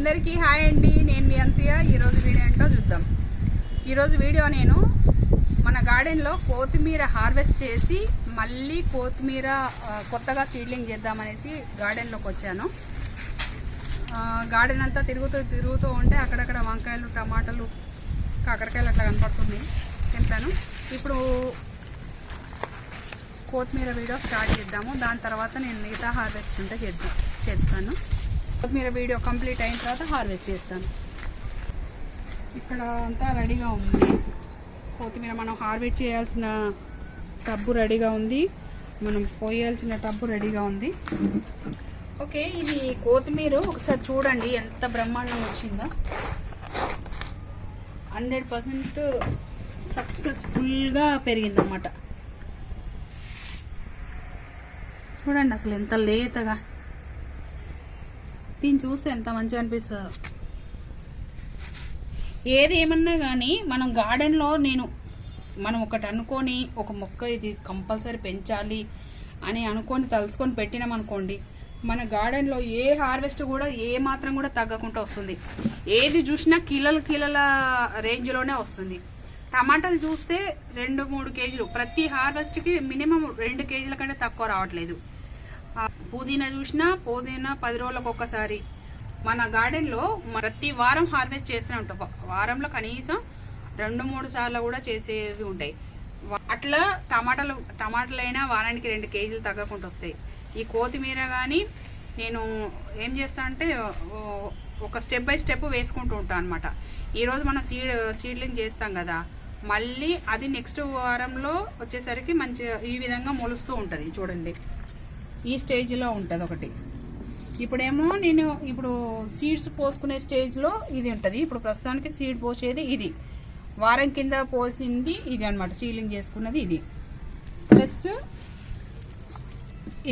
అందరికీ హాయ్ అండి. నేను మీ అన్సియా ఈరోజు వీడియో ఏంటో చూద్దాం. ఈరోజు వీడియో నేను మన గార్డెన్లో కొత్తిమీర హార్వెస్ట్ చేసి మళ్ళీ కొత్తిమీర కొత్తగా సీడ్లింగ్ చేద్దామనేసి గార్డెన్లోకి వచ్చాను. గార్డెన్ అంతా తిరుగుతూ తిరుగుతూ ఉంటే అక్కడక్కడ వంకాయలు టమాటాలు కాకరకాయలు అట్లా కనపడుతుంది. తింటాను. ఇప్పుడు కొత్తిమీర వీడియో స్టార్ట్ చేద్దాము. దాని తర్వాత నేను మిగతా హార్వెస్ట్ అంతా చేద్దాం చేస్తాను. కొత్తిమీర వీడియో కంప్లీట్ అయిన తర్వాత హార్వెస్ట్ చేస్తాను. ఇక్కడ అంతా రెడీగా ఉంది. కొత్తిమీర మనం హార్వెస్ట్ చేయాల్సిన టబ్బు రెడీగా ఉంది. మనం పోయాల్సిన టబ్బు రెడీగా ఉంది. ఓకే ఇది కొత్తిమీర. ఒకసారి చూడండి ఎంత బ్రహ్మాండం వచ్చిందో. హండ్రెడ్ పర్సెంట్ సక్సెస్ఫుల్గా పెరిగిందన్నమాట. చూడండి అసలు ఎంత లేతగా. దీన్ని చూస్తే ఎంత మంచిగా అనిపిస్తుందో. ఏది ఏమన్నా కానీ మనం గార్డెన్లో నేను మనం ఒకటి అనుకొని ఒక మొక్క ఇది కంపల్సరీ పెంచాలి అని అనుకొని తలుసుకొని పెట్టినాం అనుకోండి మన గార్డెన్లో ఏ హార్వెస్ట్ కూడా ఏ మాత్రం కూడా తగ్గకుండా వస్తుంది. ఏది చూసినా కిలోల కిలోల రేంజ్లోనే వస్తుంది. టమాటాలు చూస్తే రెండు మూడు కేజీలు. ప్రతి హార్వెస్ట్కి మినిమం రెండు కేజీల కంటే తక్కువ రావట్లేదు. పుదీనా చూసినా పుదీనా పది రోజులకు ఒక్కసారి. మన గార్డెన్లో ప్రతి వారం హార్వెస్ట్ చేస్తూనే ఉంటాం. వారంలో కనీసం రెండు మూడు సార్లు కూడా చేసేవి ఉంటాయి. అట్లా టమాటాలు టమాటాలైనా అయినా వారానికి రెండు కేజీలు తగ్గకుండా వస్తాయి. ఈ కొత్తిమీర కానీ నేను ఏం చేస్తా అంటే ఒక స్టెప్ బై స్టెప్ వేసుకుంటూ ఉంటాను అనమాట ఈరోజు మనం సీడ్ సీడ్లింగ్ చేస్తాం కదా మళ్ళీ అది నెక్స్ట్ వారంలో వచ్చేసరికి మంచిగా ఈ విధంగా మొలుస్తూ ఉంటుంది. చూడండి. ఈ స్టేజ్లో ఉంటుంది ఒకటి. ఇప్పుడేమో నేను ఇప్పుడు సీడ్స్ పోసుకునే స్టేజ్లో ఇది ఉంటుంది. ఇప్పుడు ప్రస్తుతానికి సీడ్ పోసేది ఇది. వారం కింద పోసింది ఇది అనమాట సీలింగ్ చేసుకున్నది ఇది. ప్లస్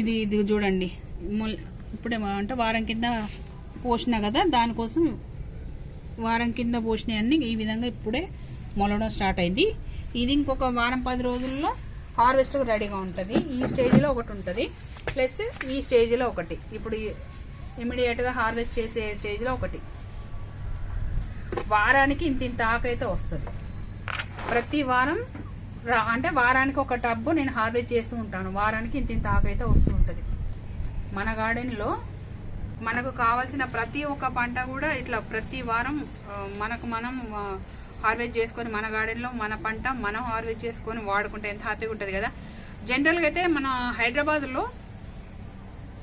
ఇది ఇది చూడండి. ఇప్పుడేమో అంటే వారం కింద పోసిన కదా దానికోసం వారం కింద పోసినవన్నీ ఈ విధంగా ఇప్పుడే మొలవడం స్టార్ట్ అయింది. ఇది ఇంకొక వారం పది రోజుల్లో హార్వెస్ట్ రెడీగా ఉంటుంది. ఈ స్టేజ్లో ఒకటి ఉంటుంది. ప్లస్ ఈ స్టేజ్లో ఒకటి. ఇప్పుడు ఇమీడియట్గా హార్వెస్ట్ చేసే స్టేజ్లో ఒకటి. వారానికి ఇంత ఇంత ఆకైతే వస్తుంది. ప్రతి వారం రా- అంటే వారానికి ఒక టబ్బు నేను హార్వెస్ట్ చేస్తూ ఉంటాను. వారానికి ఇంత ఇంత ఆకైతే వస్తూ ఉంటుంది. మన గార్డెన్లో మనకు కావాల్సిన ప్రతి ఒక్క పంట కూడా ఇట్లా ప్రతి వారం మనకు మనం హార్వెస్ట్ చేసుకొని మన గార్డెన్లో మన పంట మనం హార్వెస్ట్ చేసుకొని వాడుకుంటే ఎంత హ్యాపీగా ఉంటుంది కదా. జనరల్గా అయితే మన హైదరాబాద్లో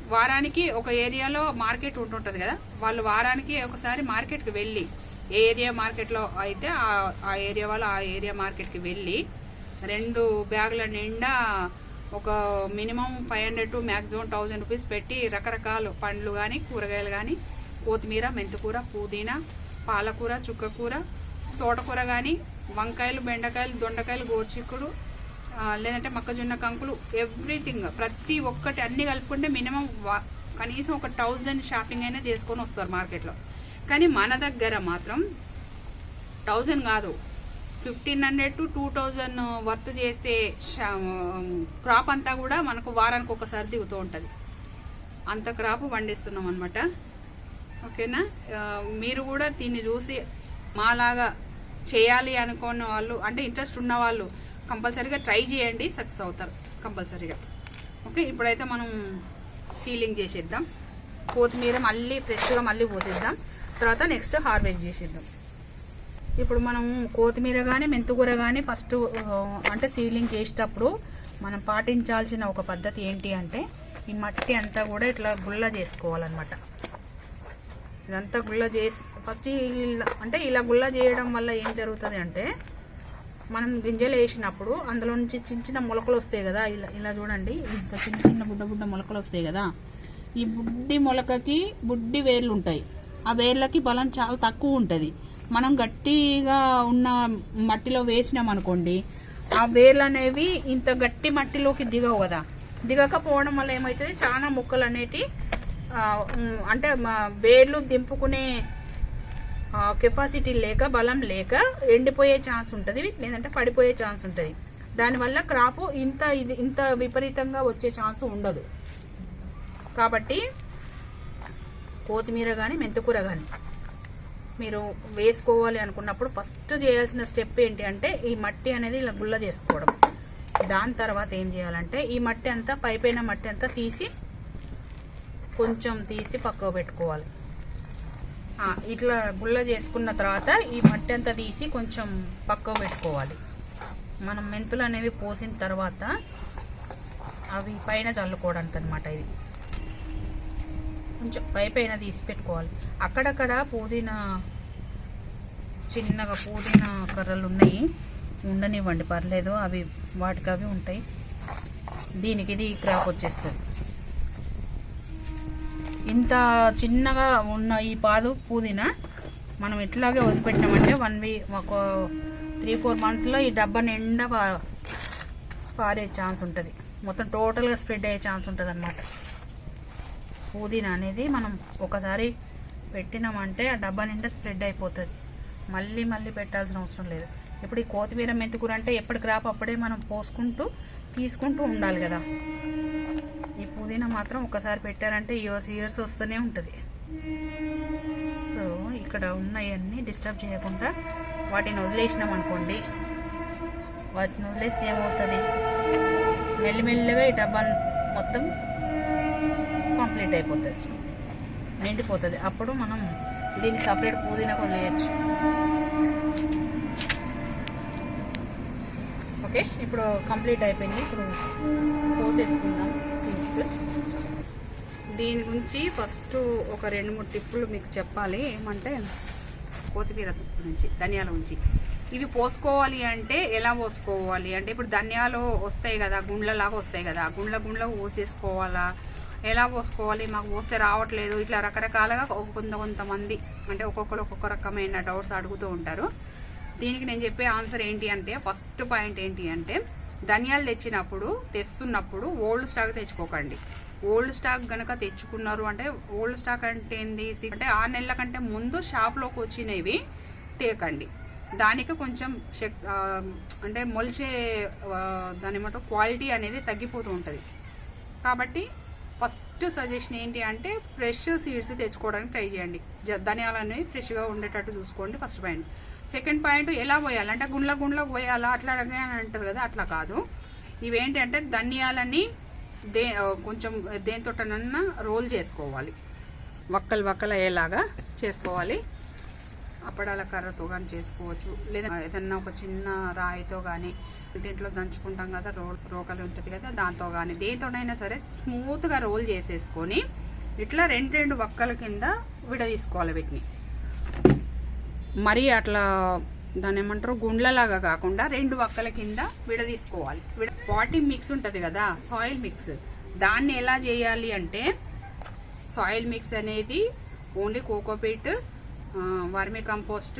వారానికి ఒక ఏరియాలో మార్కెట్ ఉంటుంటుంది కదా. వాళ్ళు వారానికి ఒకసారి మార్కెట్కి వెళ్ళి ఏ ఏరియా మార్కెట్లో అయితే ఆ- ఏరియా వాళ్ళు ఆ ఏరియా మార్కెట్కి వెళ్ళి రెండు బ్యాగుల నిండా ఒక minimum five hundred to maximum thousand rupees పెట్టి రకరకాల పండ్లు కానీ కూరగాయలు కానీ కొత్తిమీర మెంతికూర పుదీనా పాలకూర చుక్కకూర తోటకూర కానీ వంకాయలు బెండకాయలు దొండకాయలు గోర్చిక్కుడు లేదంటే మొక్కజొన్న కంకులు ఎవ్రీథింగ్ ప్రతి ఒక్కటి అన్ని కలుపుకుంటే మినిమం కనీసం ఒక థౌజండ్ షాపింగ్ అయినా చేసుకొని వస్తారు మార్కెట్లో. కానీ మన దగ్గర మాత్రం థౌజండ్ కాదు. Fifteen hundred to two thousand worth చేసే క్రాప్ అంతా కూడా మనకు వారానికి ఒకసారి దిగుతూ ఉంటుంది. అంత క్రాప్ పండిస్తున్నాం అనమాట ఓకేనా? మీరు కూడా దీన్ని చూసి మాలాగా చేయాలి అనుకున్న వాళ్ళు అంటే ఇంట్రెస్ట్ ఉన్న వాళ్ళు కంపల్సరీగా ట్రై చేయండి సక్సెస్ అవుతారు కంపల్సరీగా. ఓకే ఇప్పుడైతే మనం సీలింగ్ చేసేద్దాం. కొత్తిమీర మళ్ళీ ఫ్రెష్గా మళ్ళీ పోసేద్దాం. తర్వాత నెక్స్ట్ హార్వెస్ట్ చేసేద్దాం. ఇప్పుడు మనం కొత్తిమీర కానీ మెంతుకూర కానీ ఫస్ట్ uh, అంటే సీలింగ్ చేసేటప్పుడు మనం పాటించాల్సిన ఒక పద్ధతి ఏంటి అంటే ఈ మట్టి అంతా కూడా ఇట్లా గుల్ల చేసుకోవాలన్నమాట. ఇదంతా గుల్ల చేసి ఫస్ట్ ఇలా అంటే ఇలా గుల్ల చేయడం వల్ల ఏం జరుగుతుంది అంటే మనం గింజలు వేసినప్పుడు అందులో నుంచి చిన్న చిన్న మొలకలు వస్తాయి కదా ఇలా ఇలా చూడండి ఇంత చిన్న చిన్న బుడ్డ బుడ్డ మొలకలు వస్తాయి కదా ఈ బుడ్డి మొలకకి బుడ్డి వేర్లు ఉంటాయి. ఆ వేర్లకి బలం చాలా తక్కువ ఉంటుంది. మనం గట్టిగా ఉన్న మట్టిలో వేసినాం అనుకోండి ఆ వేర్లు అనేవి ఇంత గట్టి మట్టిలోకి దిగవు కదా. దిగకపోవడం వల్ల ఏమవుతుంది చాలా మొక్కలు అనేటి అంటే వేర్లు దింపుకునే కెపాసిటీ లేక బలం లేక ఎండిపోయే ఛాన్స్ ఉంటుంది లేదంటే పడిపోయే ఛాన్స్ ఉంటుంది. దానివల్ల క్రాప్ ఇంత ఇది ఇంత విపరీతంగా వచ్చే ఛాన్స్ ఉండదు. కాబట్టి కొత్తిమీర కానీ మెంతికూర కానీ మీరు వేసుకోవాలి అనుకున్నప్పుడు ఫస్ట్ చేయాల్సిన స్టెప్ ఏంటి అంటే ఈ మట్టి అనేది ఇలా గుల్ల చేసుకోవడం. దాని తర్వాత ఏం చేయాలంటే ఈ మట్టి అంతా పైపైన మట్టి అంతా తీసి కొంచెం తీసి పక్కకు పెట్టుకోవాలి. ఇట్లా గుల్ల చేసుకున్న తర్వాత ఈ మట్టి అంతా తీసి కొంచెం పక్కకు పెట్టుకోవాలి. మనం మెంతులు అనేవి పోసిన తర్వాత అవి పైన చల్లుకోవడానికి అనమాట ఇది. కొంచెం పై పైన తీసి పెట్టుకోవాలి. అక్కడక్కడ పుదీనా చిన్నగా పుదీనా కర్రలు ఉన్నాయి. ఉండనివ్వండి పర్లేదు అవి వాటికి అవి ఉంటాయి. దీనికి ఇది క్రాప్ వచ్చేస్తుంది. ఇంత చిన్నగా ఉన్న ఈ పాదు పుదీనా మనం ఇట్లాగే వదిలిపెట్టినామంటే వన్ వీ ఒక త్రీ ఫోర్ మంత్స్లో ఈ డబ్బా నిండా పా పారే ఛాన్స్ ఉంటుంది. మొత్తం టోటల్గా స్ప్రెడ్ అయ్యే ఛాన్స్ ఉంటుంది అనమాట పుదీనా అనేది మనం ఒకసారి పెట్టినామంటే ఆ డబ్బా నిండా స్ప్రెడ్ అయిపోతుంది. మళ్ళీ మళ్ళీ పెట్టాల్సిన అవసరం లేదు. ఇప్పుడు ఈ కొత్తిమీర మెంతుకూర అంటే ఎప్పటి క్రాప్ అప్పుడే మనం పోసుకుంటూ తీసుకుంటూ ఉండాలి కదా. పుదీనా మాత్రం ఒకసారి పెట్టారంటే ఇయర్స్ ఇయర్స్ వస్తూనే ఉంటుంది. సో ఇక్కడ ఉన్నాయన్నీ డిస్టర్బ్ చేయకుండా వాటిని వదిలేసినాం అనుకోండి. వాటిని వదిలేస్తే ఏమవుతుంది? మెల్లిమెల్లిగా ఈ డబ్బా మొత్తం కంప్లీట్ అయిపోతుంది. నిండిపోతుంది. అప్పుడు మనం దీన్ని సపరేట్ పుదీనా కొనేయచ్చు ఓకే ఇప్పుడు కంప్లీట్ అయిపోయింది. ఇప్పుడు పోసేసుకుందాం. సీడ్స్ దీని గురించి ఫస్ట్ ఒక రెండు మూడు టిప్పులు మీకు చెప్పాలి. ఏమంటే కొత్తిమీర నుంచి ధనియాల నుంచి. ఇవి పోసుకోవాలి అంటే ఎలా పోసుకోవాలి? అంటే ఇప్పుడు ధనియాలు వస్తాయి కదా గుండ్లలాగా వస్తాయి కదా. గుండ్ల గుండ్ల పోసేసుకోవాలా? ఎలా పోసుకోవాలి? మాకు పోస్తే రావట్లేదు. ఇట్లా రకరకాలుగా కొంత కొంతమంది అంటే ఒక్కొక్కరు ఒక్కొక్క రకమైన డౌట్స్ అడుగుతూ ఉంటారు. దీనికి నేను చెప్పే ఆన్సర్ ఏంటి అంటే ఫస్ట్ పాయింట్ ఏంటి అంటే ధనియాలు తెచ్చినప్పుడు తెస్తున్నప్పుడు ఓల్డ్ స్టాక్ తెచ్చుకోకండి. ఓల్డ్ స్టాక్ గనక తెచ్చుకున్నారు అంటే ఓల్డ్ స్టాక్ అంటే ఏంది? అంటే ఆరు నెలల కంటే ముందు షాప్లోకి వచ్చినవి తేకండి. దానికి కొంచెం అంటే మొలిచే దాని ఏమంటారు? క్వాలిటీ అనేది తగ్గిపోతూ ఉంటుంది. కాబట్టి ఫస్ట్ సజెషన్ ఏంటి అంటే ఫ్రెష్ సీడ్స్ తెచ్చుకోవడానికి ట్రై చేయండి. ధనియాలు అనేవి ఫ్రెష్గా ఉండేటట్టు చూసుకోండి ఫస్ట్ పాయింట్. సెకండ్ పాయింట్ ఎలా పోయాలి? అంటే గుండ్ల గుండ్ల పోయాలా? అట్లా అని అంటారు కదా అట్లా కాదు. ఇవేంటి అంటే ధనియాలని దే కొంచెం దేంతోటనన్నా రోల్ చేసుకోవాలి. వక్కలు వక్కలు అయ్యేలాగా చేసుకోవాలి. అప్పడాల కర్రతో కానీ చేసుకోవచ్చు. లేదా ఏదన్నా ఒక చిన్న రాయితో కానీ ఇంటింట్లో దంచుకుంటాం కదా రో రోకలు ఉంటుంది కదా దాంతో కానీ దేంతోనైనా సరే స్మూత్గా రోల్ చేసేసుకొని ఇట్లా రెండు రెండు వక్కల కింద విడదీసుకోవాలి వీటిని. మరీ అట్లా దాని ఏమంటారు? గుండ్లలాగా కాకుండా రెండు వక్కల కింద విడదీసుకోవాలి. విడ పాటీ మిక్స్ ఉంటుంది కదా సాయిల్ మిక్స్. దాన్ని ఎలా చేయాలి అంటే సాయిల్ మిక్స్ అనేది ఓన్లీ కోకోపీట్ వర్మి కంపోస్ట్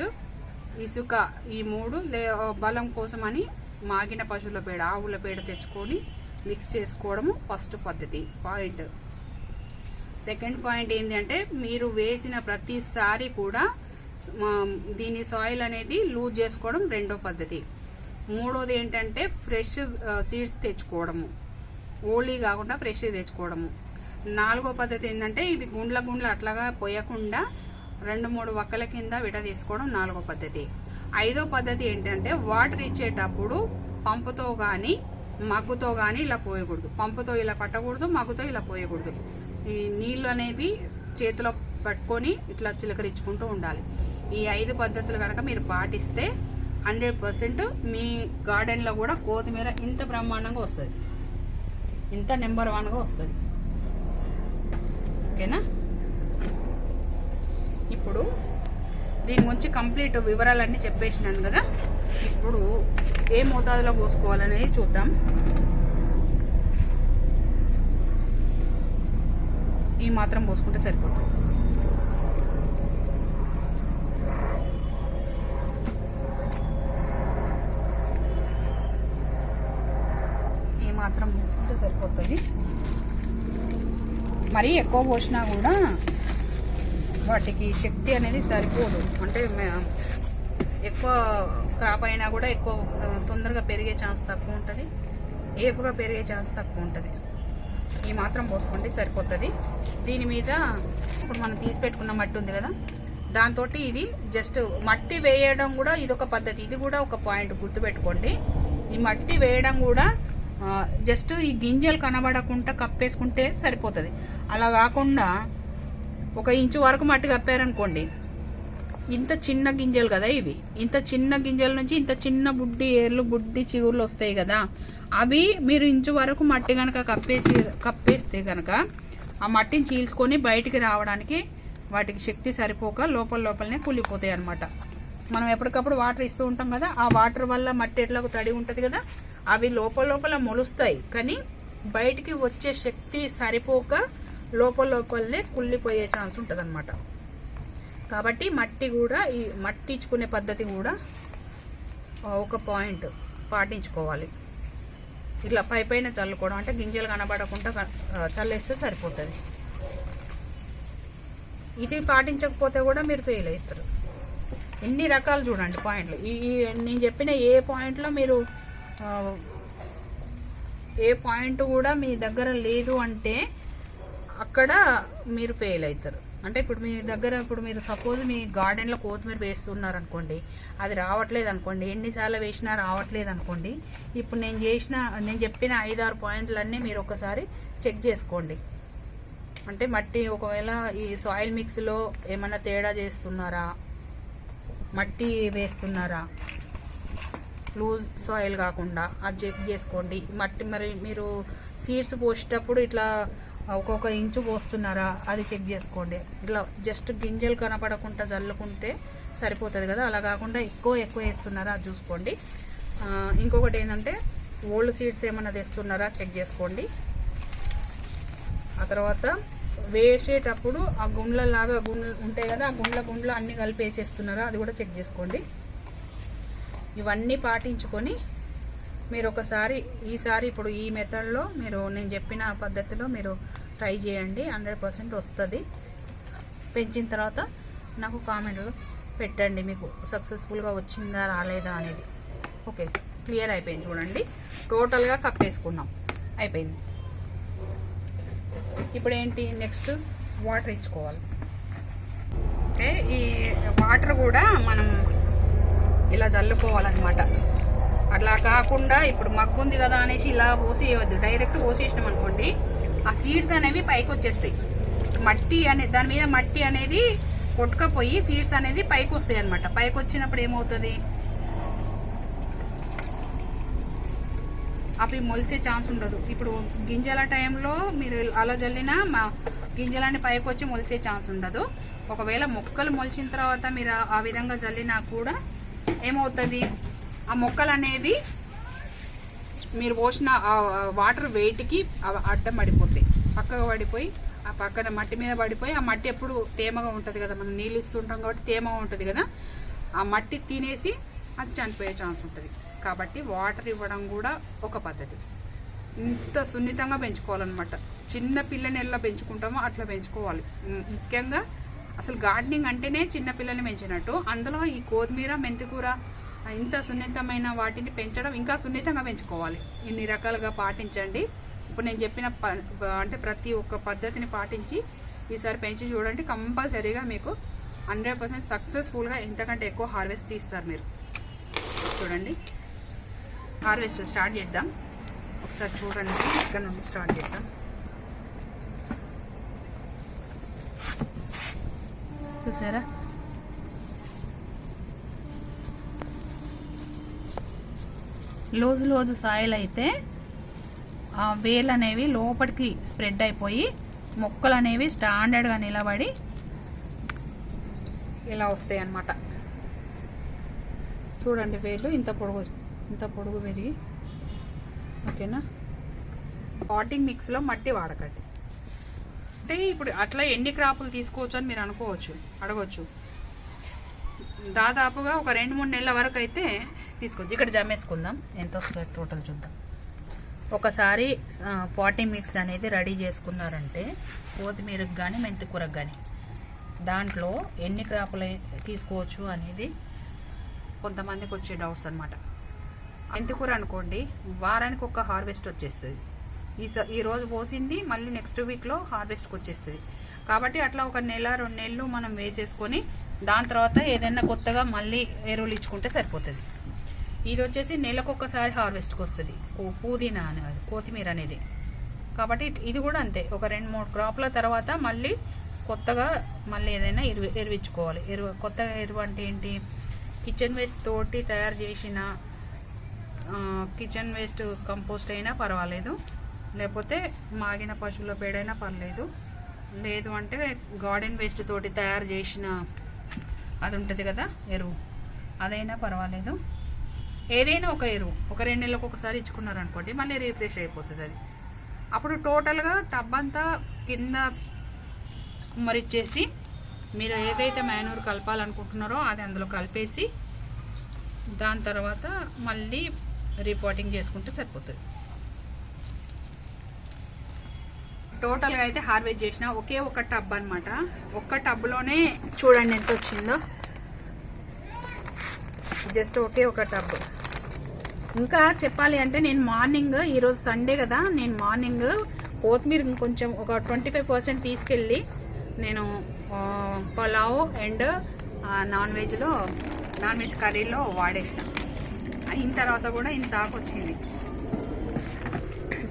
ఇసుక ఈ మూడు లే బలం కోసమని మాగిన పశువుల పేడ ఆవుల పేడ తెచ్చుకొని మిక్స్ చేసుకోవడము ఫస్ట్ పద్ధతి పాయింట్ సెకండ్ పాయింట్ ఏంటి అంటే మీరు వేసిన ప్రతిసారి కూడా దీని సాయిల్ అనేది లూజ్ చేసుకోవడం రెండో పద్ధతి. మూడోది ఏంటంటే ఫ్రెష్ సీడ్స్ తెచ్చుకోవడము. ఓన్లీ కాకుండా ఫ్రెష్ తెచ్చుకోవడము. నాలుగో పద్ధతి ఏంటంటే ఇవి గుండ్ల గుండ్ల అట్లాగా పోయకుండా రెండు మూడు వక్కల కింద విడ తీసుకోవడం నాలుగో పద్ధతి. ఐదో పద్ధతి ఏంటంటే వాటర్ ఇచ్చేటప్పుడు పంపుతో కానీ మగ్గుతో కానీ ఇలా పోయకూడదు. పంపుతో ఇలా పట్టకూడదు మగ్గుతో ఇలా పోయకూడదు. ఈ నీళ్ళు అనేవి చేతిలో పట్టుకొని ఇట్లా చిలకరించుకుంటూ ఉండాలి. ఈ ఐదు పద్ధతులు కనుక మీరు పాటిస్తే హండ్రెడ్ పర్సెంట్ మీ గార్డెన్లో కూడా కొత్తిమీర ఇంత బ్రహ్మాండంగా వస్తుంది. ఇంత నెంబర్ వన్గా వస్తుంది. ఓకేనా? ఇప్పుడు దీని గురించి కంప్లీట్ వివరాలన్నీ చెప్పేసినాను కదా. ఇప్పుడు ఏ మోతాదులో పోసుకోవాలనేది చూద్దాం. ఈ మాత్రం పోసుకుంటే సరిపోతుంది. ఈ మాత్రం పోసుకుంటే సరిపోతుంది. మరీ ఎక్కువ పోసినా కూడా వాటికి శక్తి అనేది సరిపోదు. అంటే ఎక్కువ క్రాప్ అయినా కూడా ఎక్కువ తొందరగా పెరిగే ఛాన్స్ తక్కువ ఉంటుంది. ఏపుగా పెరిగే ఛాన్స్ తక్కువ ఉంటుంది. ఈ మాత్రం పోసుకోండి సరిపోతుంది. దీని మీద ఇప్పుడు మనం తీసి పెట్టుకున్న మట్టి ఉంది కదా దాంతో ఇది జస్ట్ మట్టి వేయడం కూడా ఇది ఒక పద్ధతి. ఇది కూడా ఒక పాయింట్ గుర్తుపెట్టుకోండి. ఈ మట్టి వేయడం కూడా జస్ట్ ఈ గింజలు కనబడకుండా కప్పేసుకుంటే సరిపోతుంది. అలా కాకుండా ఒక ఇంచు వరకు మట్టి కప్పారనుకోండి ఇంత చిన్న గింజలు కదా ఇవి. ఇంత చిన్న గింజల నుంచి ఇంత చిన్న బుడ్డి ఏర్లు బుడ్డి చిగుర్లు వస్తాయి కదా. అవి మీరు ఇంచు వరకు మట్టి కనుక కప్పేసి కప్పేస్తే కనుక ఆ మట్టిని చీల్చుకొని బయటికి రావడానికి వాటికి శక్తి సరిపోక లోపల లోపలనే కూలిపోతాయి అన్నమాట. మనం ఎప్పటికప్పుడు వాటర్ ఇస్తూ ఉంటాం కదా ఆ వాటర్ వల్ల మట్టి ఎట్లా తడి ఉంటుంది కదా అవి లోపల లోపల మొలుస్తాయి. కానీ బయటికి వచ్చే శక్తి సరిపోక లోపల లోపలనే కుళ్ళిపోయే ఛాన్స్ ఉంటుంది కాబట్టి మట్టి కూడా ఈ మట్టించుకునే పద్ధతి కూడా ఒక పాయింట్ పాటించుకోవాలి. ఇట్లా పై పైన చల్లుకోవడం అంటే గింజలు కనబడకుండా చల్లేస్తే సరిపోతుంది. ఇది పాటించకపోతే కూడా మీరు ఫెయిల్ అవుతారు ఎన్ని రకాలు చూడండి పాయింట్లు. ఈ నేను చెప్పిన ఏ పాయింట్లో మీరు ఏ పాయింట్ కూడా మీ దగ్గర లేదు అంటే అక్కడ మీరు ఫెయిల్ అవుతారు అంటే ఇప్పుడు మీ దగ్గర ఇప్పుడు మీరు సపోజ్ మీ గార్డెన్లో కొత్తిమీర వేస్తున్నారు అనుకోండి అది రావట్లేదు అనుకోండి ఎన్నిసార్లు వేసినా రావట్లేదు అనుకోండి ఇప్పుడు నేను చేసిన నేను చెప్పిన ఐదారు పాయింట్లన్నీ మీరు ఒకసారి చెక్ చేసుకోండి. అంటే మట్టి ఒకవేళ ఈ సాయిల్ మిక్స్లో ఏమైనా తేడా చేస్తున్నారా? మట్టి వేస్తున్నారా? లూజ్ సాయిల్ కాకుండా అది చెక్ చేసుకోండి. మట్టి మరి మీరు సీడ్స్ పోసేటప్పుడు ఇట్లా ఒక్కొక్క ఇంచు పోస్తున్నారా? అది చెక్ చేసుకోండి. ఇట్లా జస్ట్ గింజలు కనపడకుండా జల్లుకుంటే సరిపోతుంది కదా? అలా కాకుండా ఎక్కువ ఎక్కువ వేస్తున్నారా అది చూసుకోండి. ఇంకొకటి ఏంటంటే ఓల్డ్ సీడ్స్ ఏమైనా తెస్తున్నారా చెక్ చేసుకోండి. ఆ తర్వాత వేసేటప్పుడు ఆ గుండ్లలాగా గుండ్లు ఉంటాయి కదా ఆ గుండ్ల గుండ్ల అన్నీ కలిపి వేసేస్తున్నారా అది కూడా చెక్ చేసుకోండి. ఇవన్నీ పాటించుకొని మీరు ఒకసారి ఈసారి ఇప్పుడు ఈ మెథడ్లో మీరు నేను చెప్పిన పద్ధతిలో మీరు ట్రై చేయండి. హండ్రెడ్ పర్సెంట్ వస్తుంది. పెంచిన తర్వాత నాకు కామెంట్లో పెట్టండి మీకు సక్సెస్ఫుల్గా వచ్చిందా రాలేదా అనేది. ఓకే క్లియర్ అయిపోయింది చూడండి. టోటల్గా కప్పేసుకున్నాం. అయిపోయింది. ఇప్పుడు ఏంటి నెక్స్ట్ వాటర్ ఇచ్చుకోవాలి. అంటే ఈ వాటర్ కూడా మనం ఇలా చల్లుకోవాలన్నమాట అట్లా కాకుండా ఇప్పుడు మగ్గు ఉంది కదా అనేసి ఇలా పోసేయవద్దు. డైరెక్ట్ పోసేసినాం అనుకోండి ఆ సీడ్స్ అనేవి పైకి వచ్చేస్తాయి. మట్టి అనే దాని మీద మట్టి అనేది కొట్టుకపోయి సీడ్స్ అనేది పైకి వస్తాయి అనమాట పైకి వచ్చినప్పుడు ఏమవుతుంది? అవి మొలిసే ఛాన్స్ ఉండదు. ఇప్పుడు గింజల టైంలో మీరు అలా జల్లినా మా గింజలన్నీ పైకి వచ్చి మొలిసే ఛాన్స్ ఉండదు. ఒకవేళ మొక్కలు మొలిచిన తర్వాత మీరు ఆ- ఆ విధంగా జల్లినా కూడా ఏమవుతుంది? ఆ మొక్కలు అనేవి మీరు పోసిన వాటర్ వెయిట్కి అడ్డం పడిపోతాయి. పక్కగా పడిపోయి ఆ పక్కన మట్టి మీద పడిపోయి ఆ మట్టి ఎప్పుడు తేమగా ఉంటుంది కదా మనం నీళ్ళు ఇస్తుంటాం కాబట్టి తేమగా ఉంటుంది కదా ఆ మట్టి తినేసి అది చనిపోయే ఛాన్స్ ఉంటుంది. కాబట్టి వాటర్ ఇవ్వడం కూడా ఒక పద్ధతి. ఇంత సున్నితంగా పెంచుకోవాలన్నమాట. చిన్న పిల్లని ఎలా పెంచుకుంటామో అట్లా పెంచుకోవాలి. ముఖ్యంగా అసలు గార్డెనింగ్ అంటేనే చిన్న పిల్లల్ని పెంచినట్టు. అందులో ఈ కొత్తిమీర మెంతికూర ఇంత సున్నితమైన వాటిని పెంచడం ఇంకా సున్నితంగా పెంచుకోవాలి. ఇన్ని రకాలుగా పాటించండి. ఇప్పుడు నేను చెప్పిన ప అంటే ప్రతి ఒక్క పద్ధతిని పాటించి ఈసారి పెంచి చూడండి. కంపల్సరీగా మీకు హండ్రెడ్ పర్సెంట్ సక్సెస్ఫుల్గా ఎంతకంటే ఎక్కువ హార్వెస్ట్ తీస్తారు మీరు. చూడండి. హార్వెస్ట్ స్టార్ట్ చేద్దాం. ఒకసారి చూడండి. ఇక్కడ నుండి స్టార్ట్ చేద్దాం. చూసారా? లూజ్ లూజ్ సాయిల్ అయితే ఆ వేలు అనేవి లోపలికి స్ప్రెడ్ అయిపోయి మొక్కలు అనేవి స్టాండర్డ్గా నిలబడి ఇలా వస్తాయి అన్నమాట. చూడండి వేలు ఇంత పొడుగు ఇంత పొడుగు పెరిగి. ఓకేనా? పాటింగ్ మిక్స్లో మట్టి వాడకండి. అంటే ఇప్పుడు అట్లా ఎన్ని క్రాపులు తీసుకోవచ్చు అని మీరు అనుకోవచ్చు అడగవచ్చు దాదాపుగా ఒక రెండు మూడు నెలల వరకు అయితే తీసుకోవచ్చు ఇక్కడ జమేసుకుందాం. ఎంత వస్తుంది టోటల్ చూద్దాం. ఒకసారి పాటింగ్ మిక్స్ అనేది రెడీ చేసుకున్నారంటే కొత్తిమీరకు కానీ మెంతి కూరకు కానీ దాంట్లో ఎన్ని క్రాపులు తీసుకోవచ్చు అనేది కొంతమందికి వచ్చే డౌట్స్ అనమాట మెంతికూర అనుకోండి వారానికి ఒక హార్వెస్ట్ వచ్చేస్తుంది. ఈ స- ఈ రోజు పోసింది మళ్ళీ నెక్స్ట్ వీక్లో హార్వెస్ట్కి వచ్చేస్తుంది. కాబట్టి అట్లా ఒక నెల రెండు నెలలు మనం వేసేసుకొని దాని తర్వాత ఏదైనా కొత్తగా మళ్ళీ ఎరువులు ఇచ్చుకుంటే సరిపోతుంది. ఇది వచ్చేసి నెలకొకసారి హార్వెస్ట్కి వస్తుంది పుదీనా అనేది కొత్తిమీర అనేది. కాబట్టి ఇది కూడా అంతే. ఒక రెండు మూడు క్రాప్ల తర్వాత మళ్ళీ కొత్తగా మళ్ళీ ఏదైనా ఎరువు ఎరువిచ్చుకోవాలి. ఎరువు కొత్తగా ఎరువు అంటే ఏంటి? కిచెన్ వేస్ట్ తోటి తయారు చేసిన కిచెన్ వేస్ట్ కంపోస్ట్ అయినా పర్వాలేదు. లేకపోతే మాగిన పశువుల పేడైనా పర్లేదు. లేదు అంటే గార్డెన్ వేస్ట్ తోటి తయారు చేసిన అది ఉంటుంది కదా ఎరువు. అదైనా పర్వాలేదు. ఏదైనా ఒక ఎరువు. ఒక రెండు నెలలకు ఒకసారి ఇచ్చుకున్నారనుకోండి మళ్ళీ రీఫ్రెష్ అయిపోతుంది అది. అప్పుడు టోటల్గా టబ్ అంతా కింద మరిచ్చేసి మీరు ఏదైతే మేనూర్ కలపాలనుకుంటున్నారో అది అందులో కలిపేసి దాని తర్వాత మళ్ళీ రిపోర్టింగ్ చేసుకుంటే సరిపోతుంది. టోటల్గా అయితే హార్వెస్ట్ చేసిన ఒకే ఒక టబ్ అన్నమాట. ఒక్క టబ్లోనే చూడండి ఎంత వచ్చిందో జస్ట్ ఒకే ఒక టబ్. ఇంకా చెప్పాలి అంటే నేను మార్నింగ్ ఈరోజు సండే కదా నేను మార్నింగ్ కొత్తిమీర కొంచెం ఒక ట్వంటీ ఫైవ్ పర్సెంట్ తీసుకెళ్ళి నేను పలావ్ పులావ్ అండ్ నాన్ వెజ్లో నాన్ వెజ్ కర్రీలో వాడేసిన. అయిన తర్వాత కూడా ఇంత దాకా వచ్చింది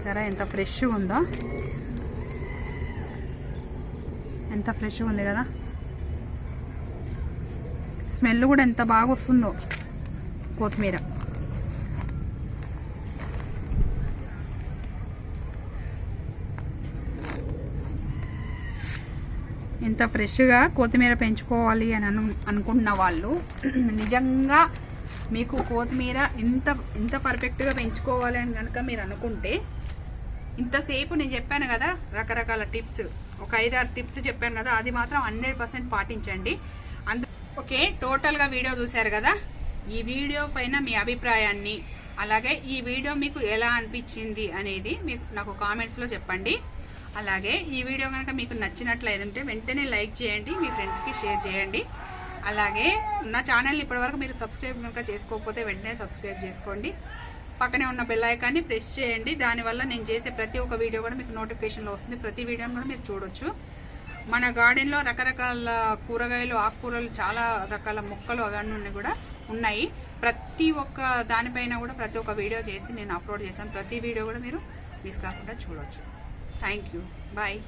సరే ఎంత ఫ్రెష్గా ఉందో? ఎంత ఫ్రెష్గా ఉంది కదా? స్మెల్ కూడా ఎంత బాగా వస్తుందో కొత్తిమీర. ఇంత ఫ్రెష్గా కొత్తిమీర పెంచుకోవాలి అని అను అనుకుంటున్న వాళ్ళు నిజంగా మీకు కొత్తిమీర ఇంత ఇంత పర్ఫెక్ట్గా పెంచుకోవాలి అని కనుక మీరు అనుకుంటే ఇంతసేపు నేను చెప్పాను కదా రకరకాల టిప్స్ ఒక ఐదారు టిప్స్ చెప్పాను కదా అది మాత్రం హండ్రెడ్ పర్సెంట్ పాటించండి. అంత ఓకే టోటల్గా వీడియో చూశారు కదా? ఈ వీడియో పైన మీ అభిప్రాయాన్ని అలాగే ఈ వీడియో మీకు ఎలా అనిపించింది అనేది మీకు నాకు కామెంట్స్లో చెప్పండి. అలాగే ఈ వీడియో కనుక మీకు నచ్చినట్లయితే వెంటనే లైక్ చేయండి మీ ఫ్రెండ్స్కి షేర్ చేయండి. అలాగే నా ఛానల్ ఇప్పటివరకు మీరు సబ్స్క్రైబ్ కనుక చేసుకోకపోతే వెంటనే సబ్స్క్రైబ్ చేసుకోండి. పక్కనే ఉన్న బెల్ ఐకాన్ని ప్రెస్ చేయండి. దానివల్ల నేను చేసే ప్రతి ఒక్క వీడియో కూడా మీకు నోటిఫికేషన్లో వస్తుంది. ప్రతి వీడియో కూడా మీరు చూడొచ్చు. మన గార్డెన్లో రకరకాల కూరగాయలు ఆకుకూరలు చాలా రకాల మొక్కలు అవన్నీ కూడా ఉన్నాయి. ప్రతి ఒక్క దానిపైన కూడా ప్రతి ఒక్క వీడియో చేసి నేను అప్లోడ్ చేశాను. ప్రతి వీడియో కూడా మీరు మిస్ కాకుండా చూడొచ్చు. Thank you bye